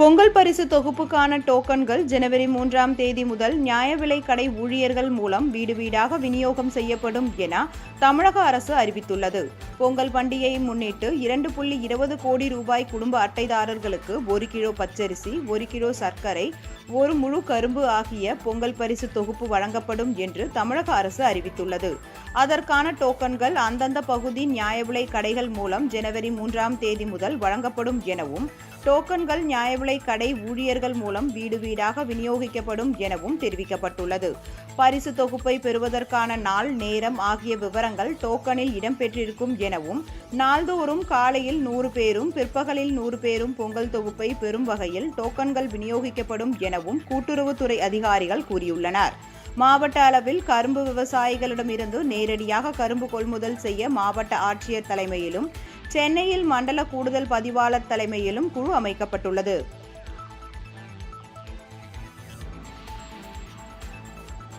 பொங்கல் பரிசு தொகுப்புக்கான டோக்கன்கள் ஜனவரி மூன்றாம் தேதி முதல் நியாய விலைக் கடை ஊழியர்கள் மூலம் வீடு வீடாக விநியோகம் செய்யப்படும் என தமிழக அரசு அறிவித்துள்ளது. பொங்கல் பண்டிகையை முன்னிட்டு இரண்டு புள்ளி இருபது கோடி ரூபாய் குடும்ப அட்டைதாரர்களுக்கு ஒரு கிலோ பச்சரிசி ஒரு கிலோ சர்க்கரை ஒரு முழு கரும்பு ஆகிய பொங்கல் பரிசு தொகுப்பு வழங்கப்படும் என்று தமிழக அரசு அறிவித்துள்ளது. அதற்கான டோக்கன்கள் அந்தந்த பகுதி நியாய விலை கடைகள் மூலம் ஜனவரி மூன்றாம் தேதி முதல் வழங்கப்படும் எனவும் டோக்கன்கள் நியாய விலை கடை ஊழியர்கள் மூலம் வீடு வீடாக விநியோகிக்கப்படும் எனவும் தெரிவிக்கப்பட்டுள்ளது. பரிசு தொகுப்பை பெறுவதற்கான நாள் நேரம் ஆகிய விவரங்கள் டோக்கனில் இடம்பெற்றிருக்கும் எனவும் நாள்தோறும் காலையில் நூறு பேரும் பிற்பகலில் நூறு பேரும் பொங்கல் தொகுப்பை பெறும் வகையில் டோக்கன்கள் விநியோகிக்கப்படும் எனவும் கூட்டுறவுத்துறை அதிகாரிகள் கூறியுள்ளனர். மாவட்ட அளவில் கரும்பு விவசாயிகளிடமிருந்து நேரடியாக கரும்பு கொள்முதல் செய்ய மாவட்ட ஆட்சியர் தலைமையிலும் சென்னையில் மண்டல கூடுதல் பதிவாளர் தலைமையிலும் குழு அமைக்கப்பட்டுள்ளது.